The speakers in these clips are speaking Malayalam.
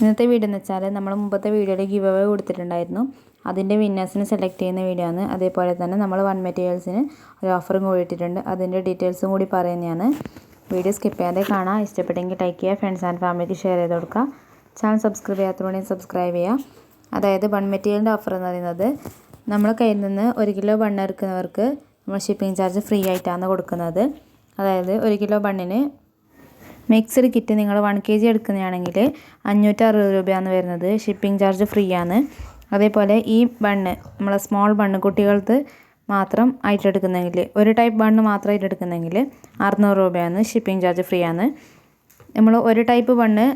ഇന്നത്തെ വീഡിയോ എന്ന് വെച്ചാൽ നമ്മൾ മുമ്പത്തെ വീഡിയോയിൽ ഗിവ് അവേ കൊടുത്തിട്ടുണ്ടായിരുന്നു. അതിന്റെ വിന്നേഴ്സിന് സെലക്ട് ചെയ്യുന്ന വീഡിയോ ആണ്. അതേപോലെ തന്നെ നമ്മൾ വൺ മെറ്റീരിയൽസിന് ഒരു ഓഫറും കൂടി ഇട്ടിട്ടുണ്ട്. അതിന്റെ ഡീറ്റെയിൽസും കൂടി പറയുന്നതാണ്. വീഡിയോ സ്കിപ്പ് ചെയ്യാതെ കാണാം. ഇഷ്ടപ്പെട്ടെങ്കിൽ ലൈക്ക് ചെയ്യുക ഫ്രണ്ട്സ് ആൻഡ് ഫാമിലിക്ക് ഷെയർ ചെയ്ത് കൊടുക്കുക. ചാനൽ സബ്സ്ക്രൈബ് ചെയ്യാത്തതുകൊണ്ട് സബ്സ്ക്രൈബ് ചെയ്യുക. അതായത് വൺ മെറ്റീരിയലിന്റെ ഓഫർ എന്ന് പറയുന്നത് നമ്മൾ കയ്യിൽ നിന്ന് ഒരു കിലോ ബണ്ണ് എടുക്കുന്നവർക്ക് നമ്മൾ ഷിപ്പിംഗ് ചാർജ് ഫ്രീ ആയിട്ടാണ് കൊടുക്കുന്നത്. അതായത് ഒരു കിലോ ബണ്ണിന് മിക്സഡ് കിറ്റ് നിങ്ങൾ വൺ കെ ജി എടുക്കുന്നതാണെങ്കിൽ അഞ്ഞൂറ്ററുപത് രൂപയാണ് വരുന്നത്. ഷിപ്പിംഗ് ചാർജ് ഫ്രീ ആണ് അതേപോലെ ഈ ബണ്ണ് നമ്മളെ സ്മോൾ ബണ്ണ് കുട്ടികൾക്ക് മാത്രം ആയിട്ട് എടുക്കുന്നെങ്കിൽ ഒരു ടൈപ്പ് ബണ്ണ് മാത്രമായിട്ട് എടുക്കുന്നെങ്കിൽ അറുന്നൂറ് രൂപയാണ് ഷിപ്പിംഗ് ചാർജ് ഫ്രീ ആണ് നമ്മൾ ഒരു ടൈപ്പ് ബണ്ണ്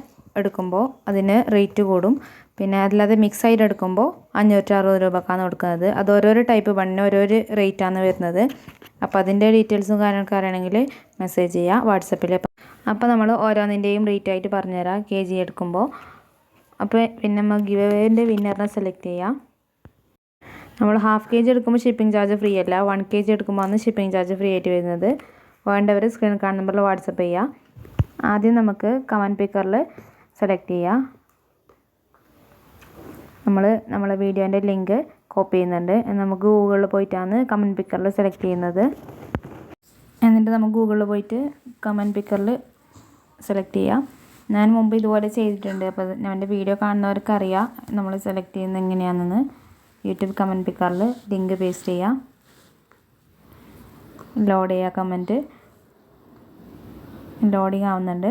എടുക്കുമ്പോൾ അതിന് റേറ്റ് കൂടും. പിന്നെ അല്ലാതെ മിക്സ് ആയിട്ട് എടുക്കുമ്പോൾ അഞ്ഞൂറ്റി അറുപത് രൂപക്കാണ് കൊടുക്കുന്നത്. അത് ഓരോരോ ടൈപ്പ് ബണ്ണിന് ഓരോരോ റേറ്റാണ് വരുന്നത്. അപ്പോൾ അതിന്റെ ഡീറ്റെയിൽസും കാര്യങ്ങളൊക്കെ അറിയണമെങ്കിൽ മെസ്സേജ് ചെയ്യുക വാട്സപ്പിൽ അപ്പോൾ നമ്മൾ ഓരോന്നിന്റെയും റേറ്റ് ആയിട്ട് പറഞ്ഞുതരാം കെ ജി എടുക്കുമ്പോൾ അപ്പോൾ പിന്നെ നമ്മൾ ഗിവ് അവേന്റെ വിന്നറിനെ സെലക്ട് ചെയ്യാം. നമ്മൾ ഹാഫ് കെ ജി എടുക്കുമ്പോൾ ഷിപ്പിംഗ് ചാർജ് ഫ്രീ അല്ല. വൺ കെ ജി എടുക്കുമ്പോൾ ആണ് ഷിപ്പിംഗ് ചാർജ് ഫ്രീ ആയിട്ട് വരുന്നത്. വേണ്ടവർ സ്ക്രീൻ കാർഡ് നമ്പറിൽ വാട്സപ്പ് ചെയ്യുക ആദ്യം നമുക്ക് കമന്റ് പിക്കറിൽ സെലക്ട് ചെയ്യുക നമ്മൾ നമ്മളെ വീഡിയോന്റെ ലിങ്ക് കോപ്പി ചെയ്യുന്നുണ്ട്. നമുക്ക് ഗൂഗിളിൽ പോയിട്ടാണ് കമന്റ് പിക്കറിൽ സെലക്ട് ചെയ്യുന്നത്. എന്നിട്ട് നമുക്ക് ഗൂഗിളിൽ പോയിട്ട് കമന്റ് പിക്കറിൽ സെലക്ട് ചെയ്യാം. ഞാൻ മുമ്പ് ഇതുപോലെ ചെയ്തിട്ടുണ്ട്. അപ്പോൾ എന്റെ വീഡിയോ കാണുന്നവർക്ക് അറിയാം നമ്മൾ സെലക്ട് ചെയ്യുന്നത് എങ്ങനെയാണെന്ന്. യൂട്യൂബ് കമന്റ് പിക്കറിൽ ലിങ്ക് പേസ്റ്റ് ചെയ്യാം. ലോഡ് ചെയ്യുക കമന്റ് ലോഡിങ് ആവുന്നുണ്ട്.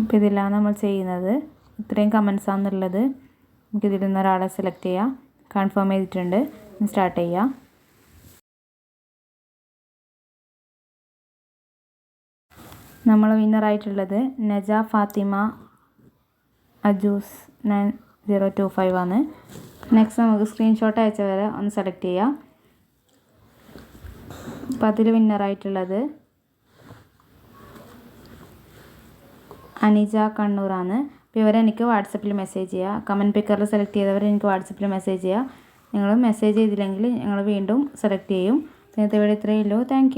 അപ്പോൾ ഇതിലാണ് നമ്മൾ ചെയ്യുന്നത്. ഇത്രയും കമൻസ് ആണെന്നുള്ളത് നമുക്കിതിൽ നിന്ന് ഒരാളെ സെലക്ട് ചെയ്യാം. കൺഫേം ചെയ്തിട്ടുണ്ട്. സ്റ്റാർട്ട് ചെയ്യാം. നമ്മൾ വിന്നറായിട്ടുള്ളത് Naja Fathima അജൂസ് nine zero two five ആണ്. നെക്സ്റ്റ് നമുക്ക് സ്ക്രീൻഷോട്ട് അയച്ചവരെ ഒന്ന് സെലക്ട് ചെയ്യാം. അപ്പോൾ അതിൽ വിന്നറായിട്ടുള്ളത് അനിജ കണ്ണൂറാണ് അപ്പോൾ ഇവരെനിക്ക് വാട്സപ്പിൽ മെസ്സേജ് ചെയ്യുക കമന്റ് പിക്കറിൽ സെലക്ട് ചെയ്തവർ എനിക്ക് വാട്സപ്പിൽ മെസ്സേജ് ചെയ്യുക നിങ്ങൾ മെസ്സേജ് ചെയ്തില്ലെങ്കിൽ ഞങ്ങൾ വീണ്ടും സെലക്ട് ചെയ്യും. ഇന്നത്തെ വീഡിയോ ഇത്രയേ ഉള്ളൂ. താങ്ക്